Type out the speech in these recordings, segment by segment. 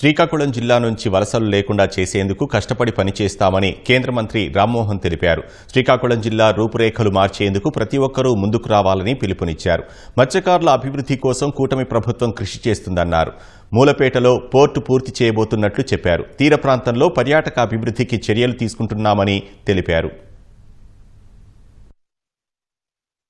శ్రీకాకుళం జిల్లా నుంచి వలసలు లేకుండా చేసేందుకు కష్టపడి పనిచేస్తామని కేంద్ర మంత్రి రామ్మోహన్ తెలిపారు. శ్రీకాకుళం జిల్లా రూపురేఖలు మార్చేందుకు ప్రతి ఒక్కరూ ముందుకు రావాలని పిలుపునిచ్చారు. మత్స్యకారుల అభివృద్ధి కోసం కూటమి ప్రభుత్వం కృషి చేస్తుందన్నారు. మూలపేటలో పోర్టు పూర్తి చేయబోతున్నట్లు చెప్పారు. తీర ప్రాంతంలో పర్యాటక అభివృద్ధికి చర్యలు తీసుకుంటున్నామని తెలిపారు.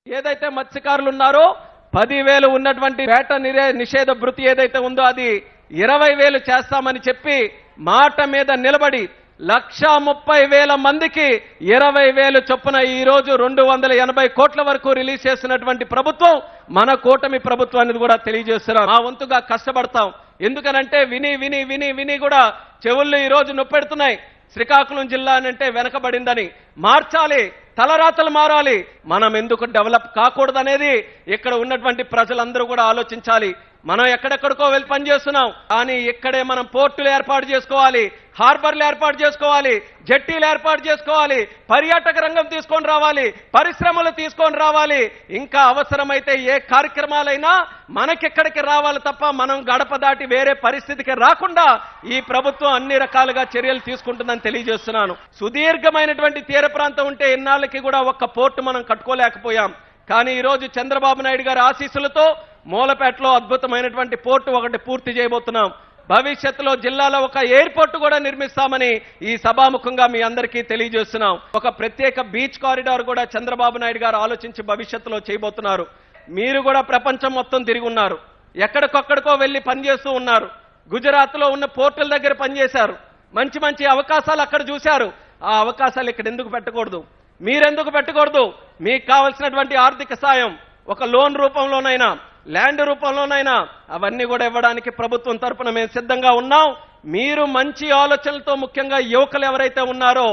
ఏదైతే మత్స్యకారులు ఉన్నారో పదివేలు ఉన్నటువంటి వేట నిరే- నిషేధ భృతి ఏదైతే ఉందో అది ఇరవై వేలు చేస్తామని చెప్పి మాట మీద నిలబడి లక్ష ముప్పై వేల మందికి ఇరవై వేలు చొప్పున ఈ రోజు రెండు వందల ఎనభై కోట్ల వరకు రిలీజ్ చేసినటువంటి ప్రభుత్వం మన కూటమి ప్రభుత్వం అనేది కూడా తెలియజేస్తున్నాం. మా వంతుగా కష్టపడతాం. ఎందుకనంటే విని విని విని విని కూడా చెవుళ్ళు ఈ రోజు నొప్పెడుతున్నాయి. శ్రీకాకుళం జిల్లా అంటే వెనకబడిందని. మార్చాలి తలరాతలు మారాలి. మనం ఎందుకు డెవలప్ కాకూడదనేది ఇక్కడ ఉన్నటువంటి ప్రజలందరూ కూడా ఆలోచించాలి. మనం ఎక్కడెక్కడికో వెళ్ళి పనిచేస్తున్నాం. కానీ ఇక్కడే మనం పోర్టులు ఏర్పాటు చేసుకోవాలి హార్బర్లు ఏర్పాటు చేసుకోవాలి జట్టీలు ఏర్పాటు చేసుకోవాలి పర్యాటక రంగం తీసుకొని రావాలి పరిశ్రమలు తీసుకొని రావాలి. ఇంకా అవసరమైతే ఏ కార్యక్రమాలైనా మనకెక్కడికి రావాలి తప్ప మనం గడప దాటి వేరే పరిస్థితికి రాకుండా ఈ ప్రభుత్వం అన్ని రకాలుగా చర్యలు తీసుకుంటుందని తెలియజేస్తున్నాను. సుదీర్ఘమైనటువంటి తీర ప్రాంతం ఉంటే ఎన్నాళ్ళకి కూడా ఒక్క పోర్టు మనం కట్టుకోలేకపోయాం. కానీ ఈరోజు చంద్రబాబు నాయుడు గారి ఆశీస్సులతో మూలపేటలో అద్భుతమైనటువంటి పోర్టు ఒకటి పూర్తి చేయబోతున్నాం. భవిష్యత్తులో జిల్లాలో ఒక ఎయిర్పోర్ట్ కూడా నిర్మిస్తామని ఈ సభాముఖంగా మీ అందరికీ తెలియజేస్తున్నాం. ఒక ప్రత్యేక బీచ్ కారిడార్ కూడా చంద్రబాబు నాయుడు గారు ఆలోచించి భవిష్యత్తులో చేయబోతున్నారు. మీరు కూడా ప్రపంచం మొత్తం తిరిగి ఉన్నారు. ఎక్కడికొక్కడికో వెళ్ళి పనిచేస్తూ ఉన్నారు. గుజరాత్లో ఉన్న పోర్టుల దగ్గర పనిచేశారు. మంచి మంచి అవకాశాలు అక్కడ చూశారు. ఆ అవకాశాలు ఇక్కడ ఎందుకు పెట్టకూడదు? మీరెందుకు పెట్టకూడదు? మీకు కావలసినటువంటి ఆర్థిక సాయం ఒక లోన్ రూపంలోనైనా ల్యాండ్ రూపంలోనైనా అవన్నీ కూడా ఇవ్వడానికి ప్రభుత్వం తరపున మేము సిద్ధంగా ఉన్నాం. మీరు మంచి ఆలోచనలతో ముఖ్యంగా యువకులు ఎవరైతే ఉన్నారో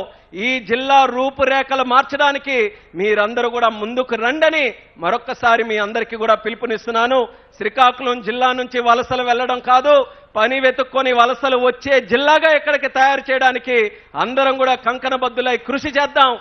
ఈ జిల్లా రూపురేఖలు మార్చడానికి మీరందరూ కూడా ముందుకు రండని మరొక్కసారి మీ అందరికీ కూడా పిలుపునిస్తున్నాను. శ్రీకాకుళం జిల్లా నుంచి వలసలు వెళ్ళడం కాదు పని వెతుక్కొని వలసలు వచ్చే జిల్లాగా ఇక్కడికి తయారు చేయడానికి అందరం కూడా కంకణబద్దులై కృషి చేద్దాం.